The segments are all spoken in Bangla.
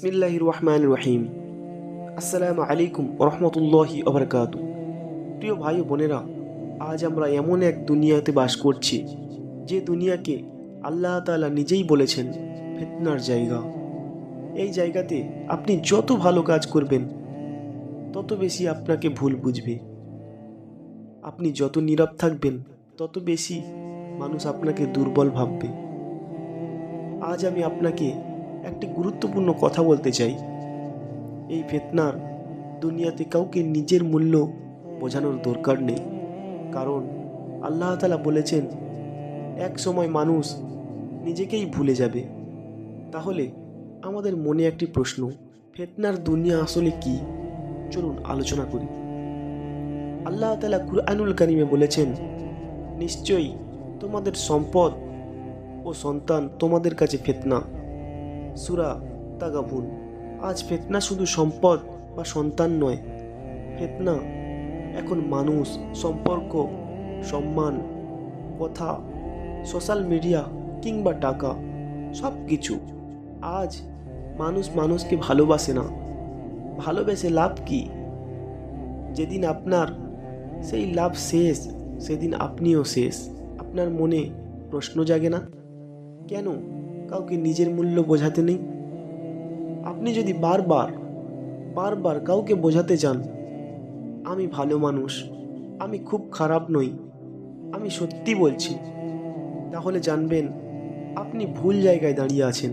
বিসমিল্লাহ রহমান রহিম আসসালামু আলাইকুম রহমতুল্লাহি আবরকাত প্রিয় ভাই বোনেরা, আজ আমরা এমন এক দুনিয়াতে বাস করছি, যে দুনিয়াকে আল্লাহ তাআলা নিজেই বলেছেন ফেতনার জায়গা। এই জায়গাতে আপনি যত ভালো কাজ করবেন, তত বেশি আপনাকে ভুল বুঝবে। আপনি যত নীরব থাকবেন, তত বেশি মানুষ আপনাকে দুর্বল ভাববে। আজ আমি আপনাকে একটি গুরুত্বপূর্ণ কথা বলতে চাই। এই ফেতনার দুনিয়াতে কাউকে নিজের মূল্য বোঝানোর দরকার নেই। কারণ আল্লাহ তালা বলেছেন, এক সময় মানুষ নিজেকেই ভুলে যাবে। তাহলে আমাদের মনে একটি প্রশ্ন, ফেতনার দুনিয়া আসলে কি? চলুন আলোচনা করি। আল্লাহ তালা কুরআনুল কারিমে বলেছেন, নিশ্চয়ই তোমাদের সম্পদ ও সন্তান তোমাদের কাছে ফেতনা। সুরা তাগাবুন আজ ফেতনা শুধু সম্পদ বা সন্তান নয়, ফেতনা এখন মানুষ, সম্পর্ক, সম্মান, কথা সোশ্যাল মিডিয়া কিংবা টাকা সব কিছু আজ মানুষ মানুষকে ভালোবাসে না। ভালোবেসে লাভ কি? যেদিন আপনার সেই লাভ শেষ, সেদিন আপনিও শেষ। আপনার মনে প্রশ্ন জাগে না? কেন? কাউকে নিজের মূল্য বোঝাতে নেই। আপনি যদি বারবার বারবার কাউকে বোঝাতে চান, আমি ভালো মানুষ, আমি খুব খারাপ নই, আমি সত্যি বলছি, তাহলে জানবেন আপনি ভুল জায়গায় দাঁড়িয়ে আছেন।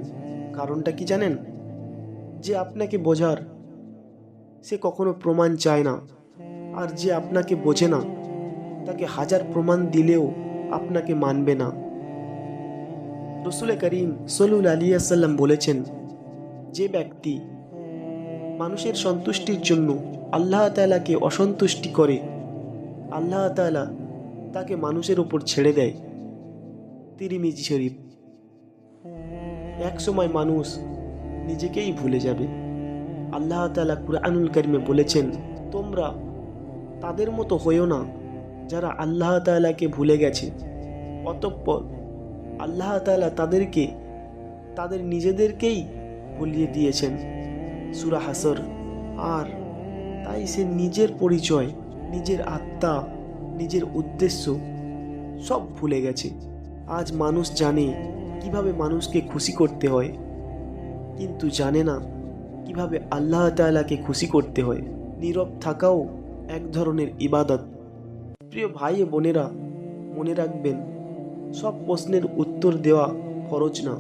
কারণটা কি জানেন? যে আপনাকে বোঝার, সে কখনো প্রমাণ চায় না। আর যে আপনাকে বোঝে না, তাকে হাজার প্রমাণ দিলেও আপনাকে মানবে না। রসুল করিম সলুল আলিয়াসাল্লাম বলেছেন, যে ব্যক্তি মানুষের সন্তুষ্টির জন্য আল্লাহ তালাকে অসন্তুষ্টি করে, আল্লাহ তালা তাকে মানুষের ওপর ছেড়ে দেয়। তিরিমিজি শরীফ, এক সময় মানুষ নিজেকেই ভুলে যাবে। আল্লাহ তালা কুরআনুল করিমে বলেছেন, তোমরা তাদের মতো হইও না যারা আল্লাহ তালাকে ভুলে গেছে, অতঃপর আল্লাহ তালা তাদেরকে, তাদের নিজেদেরকেই ভুলিয়ে দিয়েছেন। সুরা হাসর। আর তাই সে নিজের পরিচয়, নিজের আত্মা, নিজের উদ্দেশ্য সব ভুলে গেছে। আজ মানুষ জানে কীভাবে মানুষকে খুশি করতে হয়, কিন্তু জানে না কীভাবে আল্লাহ তাআলাকে খুশি করতে হয়। নীরব থাকাও এক ধরনের ইবাদত। প্রিয় ভাই বোনেরা, মনে রাখবেন সব প্রশ্নের উত্তর দেওয়া ফরজ না।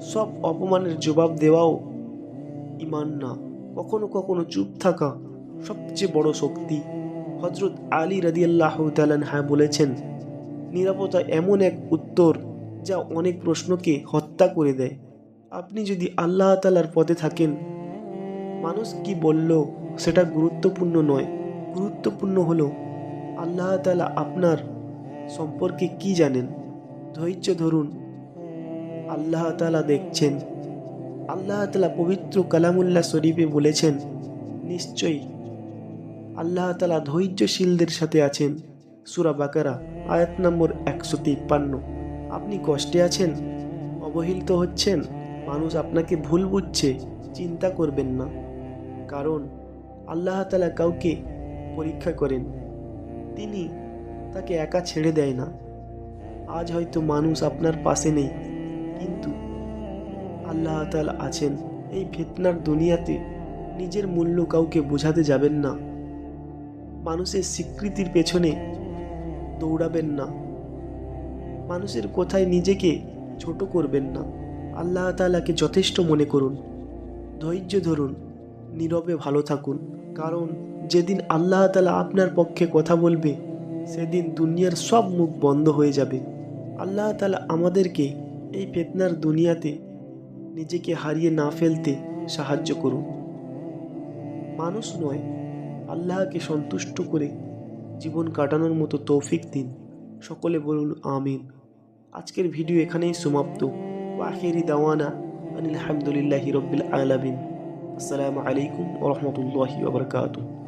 সব অপমানের জবাব দেওয়াও ইমান না। কখনো কখনো চুপ থাকা সবচেয়ে বড় শক্তি। হজরত আলী রাদিয়াল্লাহ হ্যাঁ বলেছেন, নিরাপত্তা এমন এক উত্তর যা অনেক প্রশ্নকে হত্যা করে দেয়। আপনি যদি আল্লাহ তালার পথে থাকেন, মানুষ কি বলল সেটা গুরুত্বপূর্ণ নয়। গুরুত্বপূর্ণ হলো, আল্লাহ তালা আপনার সম্পর্কে কি জানেন? ধৈর্য ধরুন। আল্লাহ তালা দেখছেন। আল্লাহ তালা পবিত্র কালামুল্লাহ শরীফে বলেছেন, নিশ্চয়ই আল্লাহ তালা ধৈর্যশীলদের সাথে আছেন। সুরা বাকারা, আয়াত নম্বর একশো তিপ্পান্ন। আপনি কষ্টে আছেন? অবহেলিত হচ্ছেন? মানুষ আপনাকে ভুল বুঝছে, চিন্তা করবেন না। কারণ আল্লাহ তালা কাউকে পরীক্ষা করেন। তিনি তাকে একা ছেড়ে দেয় না। আজ হয়তো মানুষ আপনার পাশে নেই, কিন্তু আল্লাহ তালা আছেন। এই ফেতনার দুনিয়াতে নিজের মূল্য কাউকে বোঝাতে যাবেন না। মানুষের স্বীকৃতির পেছনে দৌড়াবেন না। মানুষের কোথায় নিজেকে ছোট করবেন না। আল্লাহ তালাকে যথেষ্ট মনে করুন। ধৈর্য ধরুন। নীরবে ভালো থাকুন। কারণ যেদিন আল্লাহ তালা আপনার পক্ষে কথা বলবে সেদিন দুনিয়ার সব মুখ বন্ধ হয়ে যাবে। আল্লাহ তালা আমাদেরকে এই ফেতনার দুনিয়াতে নিজেকে হারিয়ে না ফেলতে সাহায্য করুন। মানুষ নয়, আল্লাহকে সন্তুষ্ট করে জীবন কাটানোর মতো তৌফিক দিন। সকলে বলুন আমিন। আজকের ভিডিও এখানেই সমাপ্ত। ওয়াখিরি দাওয়ানা আনিল হামদুলিল্লাহি রব্বিল আলামিন। আসসালামু আলাইকুম ওবরকাতুহ